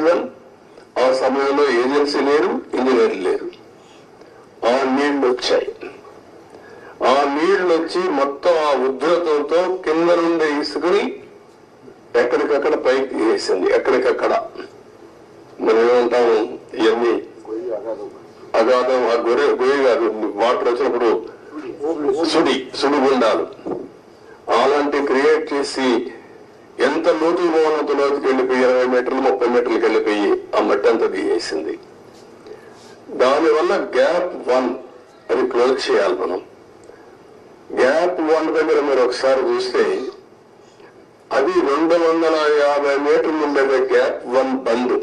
Season ఆ సమయంలో agency లేరు ఇంజనీర్లు లేరు. ఆ నీళ్ళు వచ్చాయి ఆ నీళ్ళు వచ్చి మొత్తం ఆ ఉధృతంతో కింద నుండి ఇసుకుని ఎక్కడికక్కడ పైకి తీసేసింది. ఎక్కడికక్కడ? మనం ఏమంటాము? ఇవన్నీ అగాధం ఆ గొర్రె గొయ్యి కాదు. వాటర్ వచ్చినప్పుడు సుడి సుడిగుండాలు. అలాంటి క్రియేట్ చేసి ఎంత లోతు పోనంత లోతుకి వెళ్ళిపోయి ఇరవై మీటర్లు ముప్పై మీటర్లకు వెళ్ళిపోయి ఆ మట్టి అంతా తీసేసింది దానివల్ల గ్యాప్ వన్ అది క్లోజ్ చేయాలి మనం. గ్యాప్ వన్ దగ్గర మీరు ఒకసారి చూస్తే అది రెండు వందల యాభై మీటర్లు ఉండేది గ్యాప్ వన్ బంద్.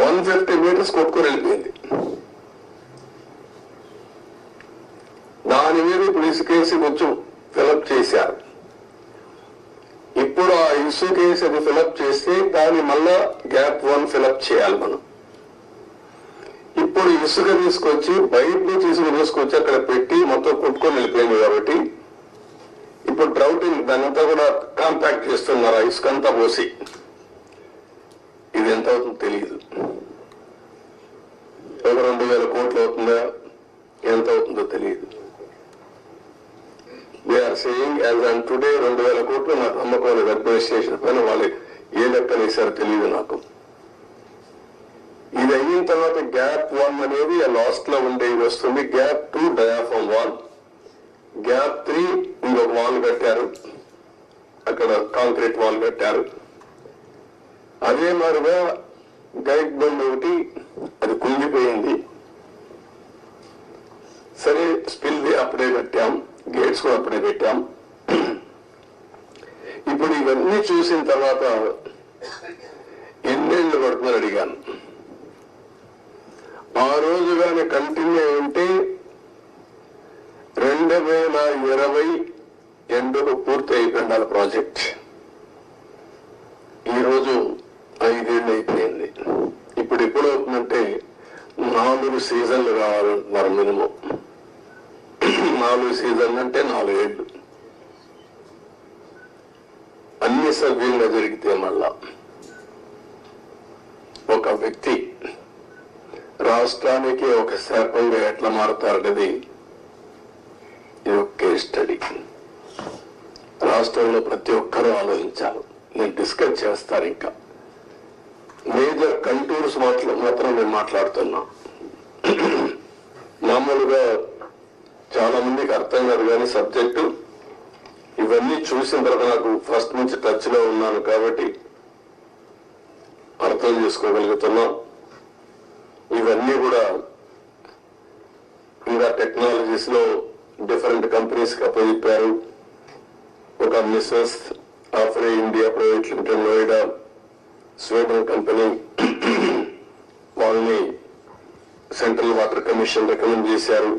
వన్ ఫిఫ్టీ మీటర్స్ కొట్టుకొని వెళ్ళిపోయింది. దాని మీద ఇప్పుడు ఇసుకేసి కొంచెం ఫిలప్ చేశారు. ఇప్పుడు ఆ అది ఫిలప్ చేస్తే దాన్ని మళ్ళా గ్యాప్ వన్ ఫిలప్ చేయాలి మనం. ఇప్పుడు ఇసుక తీసుకొచ్చి బయట నుంచి ఇసుక తీసుకొచ్చి అక్కడ పెట్టి మొత్తం కొట్టుకొని వెళ్ళిపోయింది కాబట్టి ఇప్పుడు డ్రౌటింగ్ దానంతా కూడా కాంపాక్ట్ చేస్తున్నారు ఆ ఇసుక అంతా పోసి. ఇది ఎంత అవుతుందో తెలియదు ఒక రెండు వేల కోట్లు అవుతుందా ఎంత అవుతుందో తెలియదు సేయింగ్ యాజ్ అండ్ టుడే రెండు వేల కోట్లు నాకు అమ్మకాలు అడ్మినిస్ట్రేషన్ పైన వాళ్ళు ఏ లెక్కలు వేశారో తెలియదు నాకు. ఇది అయిన తర్వాత గ్యాప్ వన్ అనేది లాస్ట్లో ఉండేది వస్తుంది. Gap two diaphragm wall gap three ఇంకొక వాల్ కట్టారు. అక్కడ కాంక్రీట్ వాల్ కట్టారు. అదే మాదిరిగా గైడ్ బండ్ ఒకటి అది కుంగిపోయింది. సరే స్పిల్ అప్పుడే కట్టాం. గేట్స్ కూడా అప్పుడే పెట్టాం ఇప్పుడు ఇవన్నీ చూసిన తర్వాత ఎన్నేళ్ళు పడుతుందని అడిగాను. ఆ రోజు కానీ కంటిన్యూ ఉంటే రెండు వేల ఇరవై ఎండులో పూర్తి అయిపోయిండాల ప్రాజెక్ట్. ఈ రోజు ఐదేళ్ళు అయిపోయింది. ఇప్పుడు ఎప్పుడు అవుతుందంటే నాలుగు సీజన్లు కావాలంటున్నారు మినిమం. నాలుగు సీజన్లు అంటే నాలుగేళ్ళు అన్ని సభ్యులుగా జరిగితే మళ్ళా. ఒక వ్యక్తి రాష్ట్రానికి ఒక శాపంగా ఎట్లా మారుతారనేది ఇది ఒక కేస్ స్టడీ. రాష్ట్రంలో ప్రతి ఒక్కరూ ఆలోచించాలి. నేను డిస్కస్ చేస్తాను ఇంకా. మేజర్ కంటూర్స్ మాట్లా మాత్రం నేను మాట్లాడుతున్నా. మామూలుగా చాలా మందికి అర్థం కాదు కానీ సబ్జెక్టు ఇవన్నీ చూసిన తర్వాత నాకు ఫస్ట్ నుంచి టచ్లో ఉన్నాను కాబట్టి అర్థం చేసుకోగలుగుతున్నాం. ఇవన్నీ కూడా ఇంకా టెక్నాలజీస్లో డిఫరెంట్ కంపెనీస్ అప్పచెప్పారు. ఒక missus ఆఫ్రే India private limited Noida Sweden company వాళ్ళని సెంట్రల్ వాటర్ కమిషన్ రికమెండ్ చేశారు.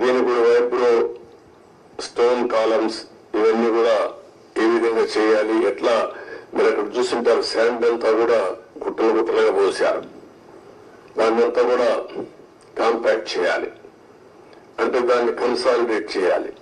దీని కూడా వైపులో స్టోన్ కాలమ్స్ ఇవన్నీ కూడా ఏ విధంగా చేయాలి ఎట్లా? మీరు అక్కడ చూస్తుంటారు శాండ్ అంతా కూడా గుట్టలు గుట్టలుగా పోసారు దాన్నంతా కూడా కాంపాక్ట్ చేయాలి. అంటే దాన్ని కన్సాలిడేట్ చేయాలి.